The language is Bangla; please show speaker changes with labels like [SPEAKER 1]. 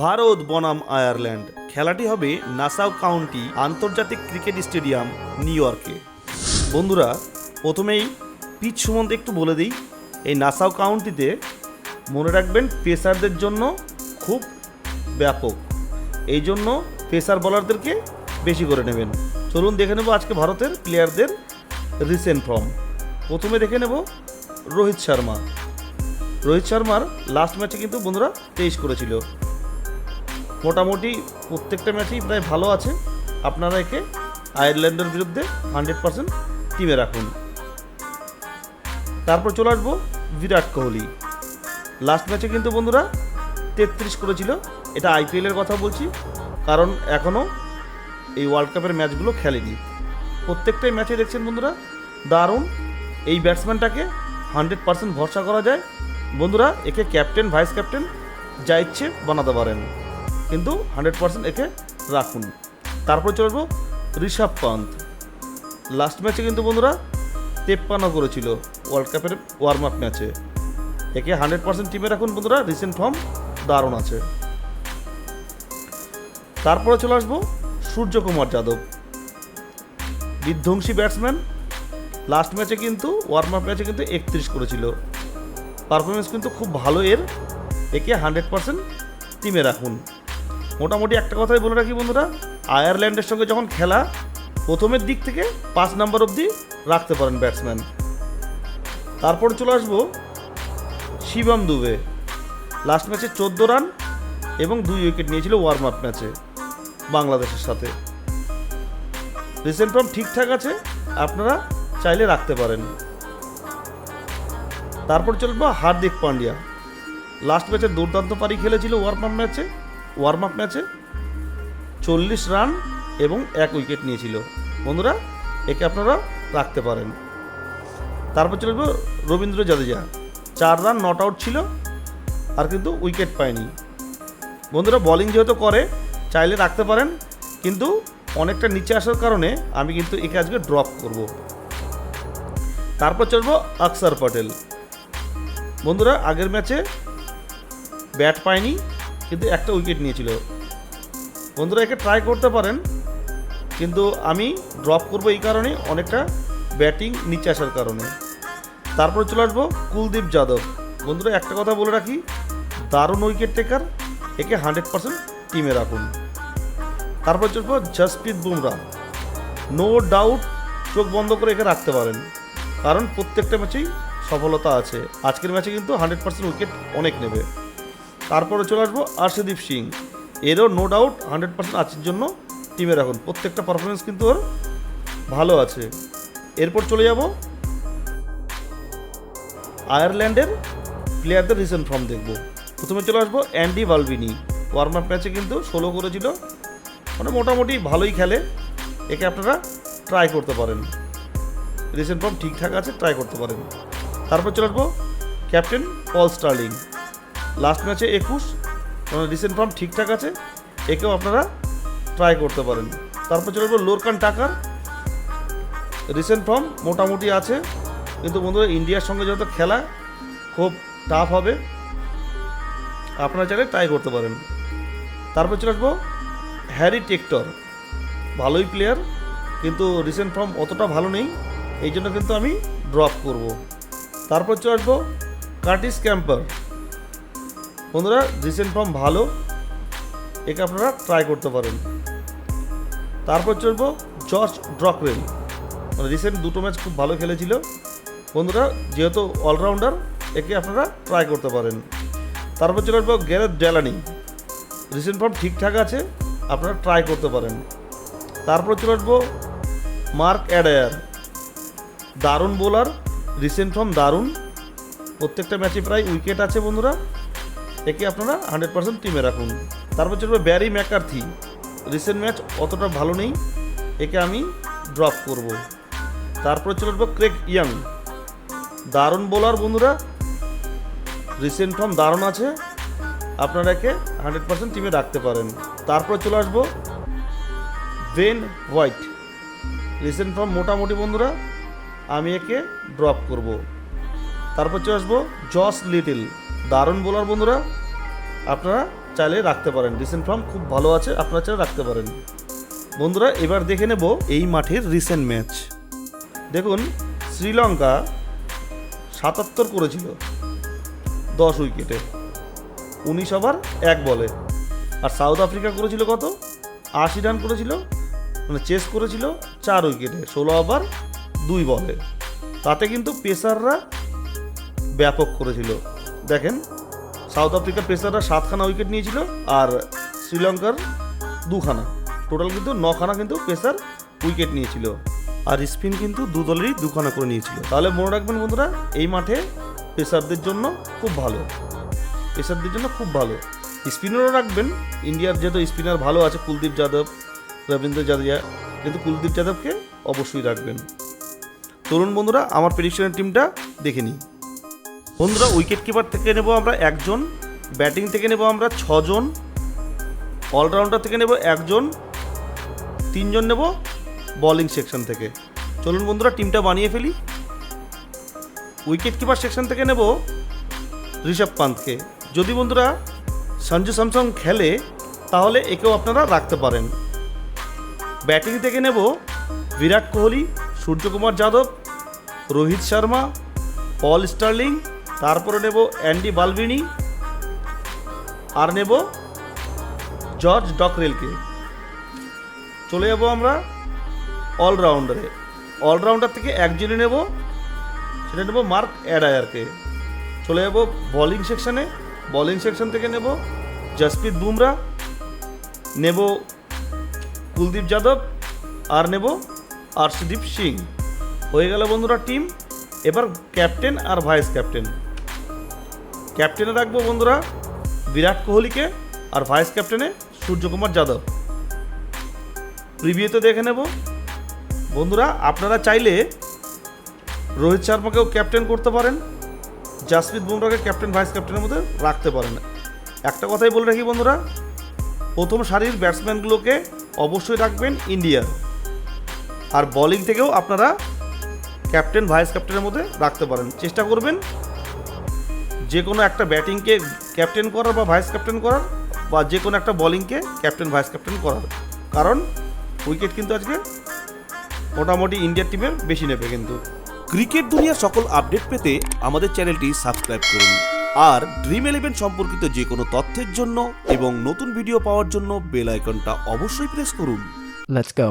[SPEAKER 1] ভারত বনাম আয়ারল্যান্ড। খেলাটি হবে নাসাউ কাউন্টি আন্তর্জাতিক ক্রিকেট স্টেডিয়াম নিউ ইয়র্কে। বন্ধুরা, প্রথমেই পিচ সম্বন্ধে একটু বলে দিই। এই নাসাউ কাউন্টিতে মনে রাখবেন পেসারদের জন্য খুব ব্যাপক। এই জন্য পেসার বলারদেরকে বেশি করে নেবেন। চলুন দেখে নেব আজকে ভারতের প্লেয়ারদের রিসেন্ট ফর্ম। প্রথমে দেখে নেব রোহিত শর্মা। রোহিত শর্মার লাস্ট ম্যাচে কিন্তু বন্ধুরা তেইশ করেছিল। মোটামুটি প্রত্যেকটা ম্যাচেই প্রায় ভালো আছে। আপনারা একে আয়ারল্যান্ডের বিরুদ্ধে হান্ড্রেড পার্সেন্ট টিমে রাখুন। তারপর চলে আসব বিরাট কোহলি। লাস্ট ম্যাচে কিন্তু বন্ধুরা তেত্রিশ করেছিল। এটা আইপিএলের কথা বলছি, কারণ এখনও এই ওয়ার্ল্ড কাপের ম্যাচগুলো খেলেনি। প্রত্যেকটাই ম্যাচে দেখছেন বন্ধুরা, দারুণ। এই ব্যাটসম্যানটাকে হান্ড্রেড পার্সেন্ট ভরসা করা যায়। বন্ধুরা, একে ক্যাপ্টেন ভাইস ক্যাপ্টেন যা ইচ্ছে বানাতে পারেন। কিন্তু হান্ড্রেড পার্সেন্ট একে রাখুন। তারপর চলবো ঋষভ পান্ত লাস্ট ম্যাচে কিন্তু বন্ধুরা তেপ্পান্ন করেছিল। ওয়ার্ল্ড কাপের ওয়ার্ম আপ ম্যাচে একে হান্ড্রেড পার্সেন্ট টিমে রাখুন বন্ধুরা রিসেন্ট ফর্ম দারুণ আছে। তারপরে চলে আসব সূর্যকুমার যাদব। বিধ্বংসী ব্যাটসম্যান লাস্ট ম্যাচে কিন্তু ওয়ার্ম আপ ম্যাচে কিন্তু একত্রিশ করেছিল। পারফরমেন্স কিন্তু খুব ভালো এর। একে হান্ড্রেড পার্সেন্ট টিমে রাখুন। মোটামুটি একটা কথাই বলে রাখি বন্ধুরা, আয়ারল্যান্ডের সঙ্গে যখন খেলা, প্রথমের দিক থেকে পাঁচ নাম্বার অবধি রাখতে পারেন ব্যাটসম্যান তারপর চলে আসব শিবম দুবে। লাস্ট ম্যাচে চোদ্দ রান এবং দুই উইকেট নিয়েছিল ওয়ার্ম আপ ম্যাচে বাংলাদেশের সাথে। রিসেন্ট ফর্ম ঠিকঠাক আছে, আপনারা চাইলে রাখতে পারেন। তারপর চলবো হার্দিক পান্ডিয়া। লাস্ট ম্যাচে দুর্দান্ত পারি খেলেছিল ওয়ার্ম আপ ম্যাচে ওয়ার্ম আপ ম্যাচে চল্লিশ রান এবং এক উইকেট নিয়েছিল। বন্ধুরা, একে আপনারা রাখতে পারেন। তারপর চলে চলবো রবীন্দ্র জাদেজা। চার রান নট আউট ছিল, আর কিন্তু উইকেট পায়নি। বন্ধুরা বলিং যেহেতু করে, চাইলে রাখতে পারেন, কিন্তু অনেকটা নিচে আসার কারণে আমি কিন্তু একে আজকে ড্রপ করব। তারপর চলবো আকসার পটেল। বন্ধুরা, আগের ম্যাচে ব্যাট পায়নি কিন্তু একটা উইকেট নিয়েছিল। বন্ধুরা, একে ট্রাই করতে পারেন, কিন্তু আমি ড্রপ করব এই কারণে অনেকটা ব্যাটিং নিচে আসার কারণে। তারপর চলে আসব কুলদীপ যাদব। বন্ধুরা, একটা কথা বলে রাখি, দারুণ উইকেট টেকার একে হান্ড্রেড পার্সেন্ট টিমে রাখুন। তারপর চলবো জসপ্রীত বুমরা। নো ডাউট চোখ বন্ধ করে একে রাখতে পারেন, কারণ প্রত্যেকটা ম্যাচেই সফলতা আছে। আজকের ম্যাচে কিন্তু হান্ড্রেড পার্সেন্ট উইকেট অনেক নেবে। তারপরে চলে আসব আর্শদীপ সিং। এরও নো ডাউট হান্ড্রেড পার্সেন্ট আজকের জন্য টিমে রাখুন প্রত্যেকটা পারফরমেন্স কিন্তু ওর ভালো আছে। এরপর চলে যাব আয়ারল্যান্ডের প্লেয়ারদের রিসেন্ট ফর্ম দেখব। প্রথমে চলে আসব অ্যান্ডি বালবিনি ওয়ার্ম আপ ম্যাচে কিন্তু ষোলো করেছিল। মানে মোটামুটি ভালোই খেলে। একে আপনারা ট্রাই করতে পারেন। রিসেন্ট ফর্ম ঠিকঠাক আছে ট্রাই করতে পারেন। তারপর চলে আসব ক্যাপ্টেন পল স্টার্লিং লাস্ট ম্যাচে একুশ মানে রিসেন্ট ফর্ম ঠিকঠাক আছে, একেও আপনারা ট্রাই করতে পারেন। তারপর চলে আসব লোরকান টাকার। রিসেন্ট ফর্ম মোটামুটি আছে, কিন্তু বন্ধুরা ইন্ডিয়ার সঙ্গে যত খেলা, খুব টাফ হবে। আপনারা চাইলে ট্রাই করতে পারেন। তারপর চলে আসব হ্যারি টেক্টর। ভালোই প্লেয়ার কিন্তু রিসেন্ট ফর্ম অতটা ভালো নেই, এই জন্য কিন্তু আমি ড্রপ করব। তারপর চলে আসব কার্টিস ক্যাম্পার। বন্ধুরা রিসেন্ট ফর্ম ভালো। একে আপনারা ট্রাই করতে পারেন। তারপর চলবো জর্জ ড্রকওয়েল মানে রিসেন্ট দুটো ম্যাচ খুব ভালো খেলেছিল। বন্ধুরা, যেহেতু অলরাউন্ডার একে আপনারা ট্রাই করতে পারেন। তারপর চলে আসব গ্যারেথ ডেলানি রিসেন্ট ফর্ম ঠিকঠাক আছে, আপনারা ট্রাই করতে পারেন। তারপর চলে আসব মার্ক অ্যাডায়ার দারুণ বোলার রিসেন্ট ফর্ম দারুণ। প্রত্যেকটা ম্যাচে প্রায় উইকেট আছে বন্ধুরা। একে আপনারা হান্ড্রেড পার্সেন্ট টিমে রাখুন। তারপর চলবে ব্যারি ম্যাকার্থি রিসেন্ট ম্যাচ অতটা ভালো নেই। একে আমি ড্রপ করব। তারপর চলে আসব ক্রেক ইয়াং দারুণ বোলার বন্ধুরা। রিসেন্ট ফর্ম দারুণ আছে। আপনারা একে হান্ড্রেড পার্সেন্ট টিমে রাখতে পারেন। তারপর চলে আসব বেন হোয়াইট রিসেন্ট ফর্ম মোটামুটি বন্ধুরা, আমি একে ড্রপ করব। তারপর চলে আসব জস লিটিল দারুণ বোলার বন্ধুরা, আপনারা চাইলে রাখতে পারেন। রিসেন্ট ফর্ম খুব ভালো আছে, আপনারা চাইলে রাখতে পারেন। বন্ধুরা, এবার দেখে নেব এই মাঠের রিসেন্ট ম্যাচ দেখুন, শ্রীলঙ্কা সাতাত্তর করেছিল, দশ উইকেটে। উনিশ ওভার এক বলে। আর সাউথ আফ্রিকা করেছিল কত? আশি রান করেছিল মানে চেস করেছিল, চার উইকেটে। ষোলো ওভার দুই বলে। তাতে কিন্তু পেসাররা ব্যাপক করেছিল। দেখেন সাউথ আফ্রিকার পেসাররা সাতখানা উইকেট নিয়েছিল আর শ্রীলঙ্কার দুখানা। টোটাল কিন্তু নখানা কিন্তু পেসার উইকেট নিয়েছিল। আর স্পিন কিন্তু দু দলেরই দুখানা করে নিয়েছিল। তাহলে মনে রাখবেন বন্ধুরা, এই মাঠে পেসারদের জন্য খুব ভালো। পেসারদের জন্য খুব ভালো। স্পিনারও রাখবেন। ইন্ডিয়ার যেহেতু স্পিনার ভালো আছে কুলদীপ যাদব রবীন্দ্র জাদেজা কিন্তু কুলদীপ যাদবকে অবশ্যই রাখবেন। তরুণ বন্ধুরা, আমার প্রেডিকশনের টিমটা দেখে নিই। বন্ধুরা উইকেট কিপার থেকে নেব আমরা একজন ব্যাটিং থেকে নেব আমরা ছজন অলরাউন্ডার থেকে নেব একজন, তিনজন নেব বোলিং সেকশন থেকে। চলুন বন্ধুরা টিমটা বানিয়ে ফেলি। উইকেট কিপার সেকশন থেকে নেব ঋষভ পান্তকে। যদি বন্ধুরা সঞ্জু স্যামসং খেলে, তাহলে একেও আপনারা রাখতে পারেন। ব্যাটিং থেকে নেব বিরাট কোহলি, সূর্যকুমার যাদব, রোহিত শর্মা, পল স্টার্লিং তারপরে নেব অ্যান্ডি বালভিনি আর নেব জর্জ ডকরেলকে। চলে যাব আমরা অলরাউন্ডারে। অলরাউন্ডার থেকে একজনই নেব, সেটা নেব মার্ক অ্যাডায়ারকে। চলে যাব বোলিং সেকশানে। বোলিং সেকশন থেকে নেব জসপ্রীত বুমরা, নেব কুলদীপ যাদব, আর নেব আর্শদীপ সিং। হয়ে গেল বন্ধুরা টিম। এবার ক্যাপ্টেন আর ভাইস ক্যাপ্টেন। ক্যাপ্টেনে রাখব বন্ধুরা বিরাট কোহলিকে আর ভাইস ক্যাপ্টেনে সূর্যকুমার যাদব। প্রিভিউতে দেখে নেব। বন্ধুরা, আপনারা চাইলে রোহিত শর্মাকেও ক্যাপ্টেন করতে পারেন, জাসপ্রীত বুমরাকে ক্যাপ্টেন, ভাইস ক্যাপ্টেনের মধ্যে রাখতে পারেন। একটা কথাই বলে রাখি বন্ধুরা, প্রথম সারির ব্যাটসম্যানগুলোকে অবশ্যই রাখবেন ইন্ডিয়ার আর বোলিং থেকেও আপনারা ক্যাপ্টেন, ভাইস ক্যাপ্টেনের মধ্যে রাখতে পারেন। চেষ্টা করবেন যে কোনো একটা ব্যাটিংকে ক্যাপ্টেন করার বা ভাইস ক্যাপ্টেন করার বা যে কোনো একটা বোলিংকে ক্যাপ্টেন ভাইস ক্যাপ্টেন করার। কারণ উইকেট কিন্তু আজকে মোটামুটি ইন্ডিয়ার টিমের বেশি নেবে কিন্তু।
[SPEAKER 2] ক্রিকেট দুনিয়ার সকল আপডেট পেতে আমাদের চ্যানেলটি সাবস্ক্রাইব করুন। আর ড্রিম ইলেভেন সম্পর্কিত যে কোনো তথ্যের জন্য এবং নতুন ভিডিও পাওয়ার জন্য বেল আইকনটা অবশ্যই প্রেস করুন।
[SPEAKER 3] Let's go.